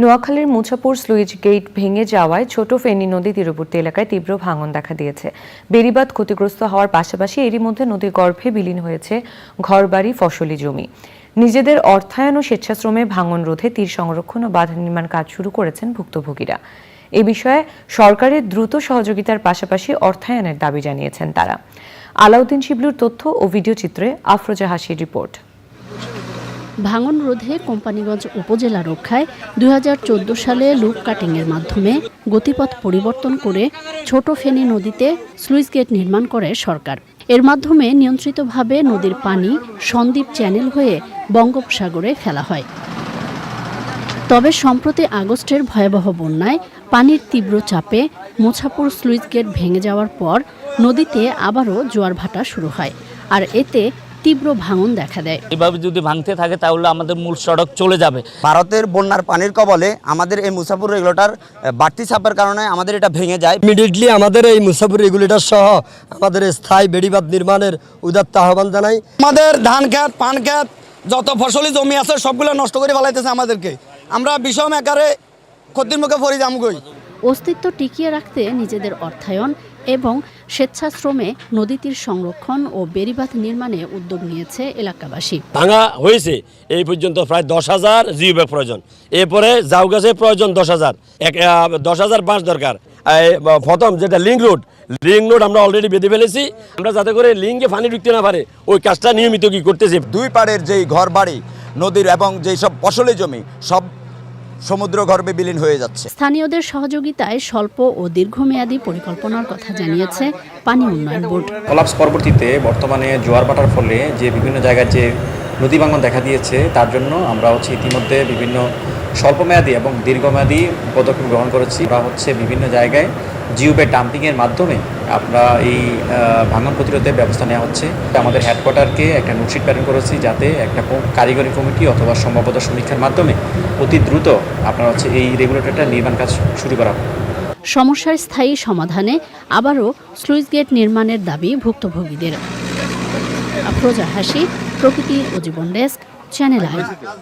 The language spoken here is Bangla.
নোয়াখালীর মুছাপুর স্লুইজ গেট ভেঙে যাওয়ায় ছোট ফেনী নদী তীরবর্তী এলাকায় তীব্র ভাঙন দেখা দিয়েছে। বেড়িবাঁধ ক্ষতিগ্রস্ত হওয়ার পাশাপাশি এরই মধ্যে নদীর গর্ভে বিলীন হয়েছে ঘরবাড়ি, ফসলি জমি। নিজেদের অর্থায়ন ও স্বেচ্ছাশ্রমে ভাঙন রোধে তীর সংরক্ষণ ও বাঁধ নির্মাণ কাজ শুরু করেছেন ভুক্তভোগীরা। এ বিষয়ে সরকারের দ্রুত সহযোগিতার পাশাপাশি অর্থায়নের দাবি জানিয়েছেন তারা। আলাউদ্দিন শিবলুর তথ্য ও ভিডিও চিত্রে আফরোজা হাসির রিপোর্ট। ভাঙন রোধে কোম্পানিগঞ্জ উপজেলা রক্ষায় দু হাজার চোদ্দ সালে লুপ কাটিংয়ের মাধ্যমে গতিপথ পরিবর্তন করে ছোট ফেনী নদীতে স্লুইস গেট নির্মাণ করে সরকার। এর মাধ্যমে নিয়ন্ত্রিতভাবে নদীর পানি সন্দ্বীপ চ্যানেল হয়ে বঙ্গোপসাগরে ফেলা হয়। তবে সম্প্রতি আগস্টের ভয়াবহ বন্যায় পানির তীব্র চাপে মোছাপুর স্লুইস গেট ভেঙে যাওয়ার পর নদীতে আবারও জোয়ার ভাটা শুরু হয়। আর এতে তীব্র ভাঙন দেখা দেয়। এভাবে যদি ভাঙতে থাকে তাহলে আমাদের মূল সড়ক চলে যাবে। ভারতের বন্যার পানির কবলে আমাদের এই মুসাফুর রেগুলেটর বাড়তি চাপের কারণে আমাদের এটা ভেঙে যায়। ইমিডিয়েটলি আমাদের এই মুসাফুর রেগুলেটর সহ আমাদের স্থায়ী বেড়িবাঁধ নির্মাণের উদাত্ত আহ্বান জানাই। আমাদের ধান খেত পান খেত যত ফসলি জমি আছে সবগুলো নষ্ট করে ফেলাইতেছে আমাদেরকে। আমরা বিষম একারে ক্ষতির মুখে পড়ি যামগই অস্তিত্ব টিকিয়ে রাখতে নিজেদের অর্থায়ন এবং স্বেচ্ছাশ্রমে নদীতীর সংরক্ষণ ও বেড়িবাঁধ নির্মাণে উদ্যোগ নিয়েছে এলাকাবাসী। ভাঙা হয়েছে। এই পর্যন্ত প্রায় দশ হাজার জিও প্রয়োজন। এরপরে জাউ গাছের প্রয়োজন দশ হাজার। এক দশ হাজার বাঁশ দরকার। প্রথম যেটা লিঙ্ক রোড লিঙ্ক রোড আমরা অলরেডি বেঁধে ফেলেছি। আমরা যাতে করে লিঙ্কে পানি ঢুকতে না পারে ওই কাজটা নিয়মিত কি করতেছি? দুই পাড়ের যেই ঘর বাড়ি নদীর এবং যেই সব ফসলি জমি সব সমুদ্র গর্ভে বিলীন হয়ে যাচ্ছে। স্থানীয়দের সহযোগিতায় স্বল্প ও দীর্ঘমেয়াদী পরিকল্পনার কথা জানিয়েছে পানি উন্নয়ন বোর্ড। কলাপস পরবর্তীতে বর্তমানে জোয়ার ভাটার ফলে যে বিভিন্ন জায়গায় যে নদী ভাঙন দেখা দিয়েছে তার জন্য আমরা হচ্ছে ইতিমধ্যে বিভিন্ন স্বল্পমেয়াদী এবং দীর্ঘমেয়াদী পদক্ষেপ গ্রহণ করেছি। আমরা হচ্ছে বিভিন্ন জায়গায় জিওপে ডাম্পিংয়ের মাধ্যমে আমরা এই ভাঙন প্রতিরোধের ব্যবস্থা নেওয়া হচ্ছে। আমাদের হেডকোয়ার্টারকে একটা নোটশিট প্যারেন্ট করেছি যাতে একটা কারিগরি কমিটি অথবা সম্ভাব্যতা সমীক্ষার মাধ্যমে অতি দ্রুত আপনার হচ্ছে এই রেগুলেটরটা নির্মাণ কাজ শুরু করা সমস্যার স্থায়ী সমাধানে আবারও স্লুইস গেট নির্মাণের দাবি ভুক্তভোগীদের। Afroza Hasi Prakriti O Jibon desk, channel I.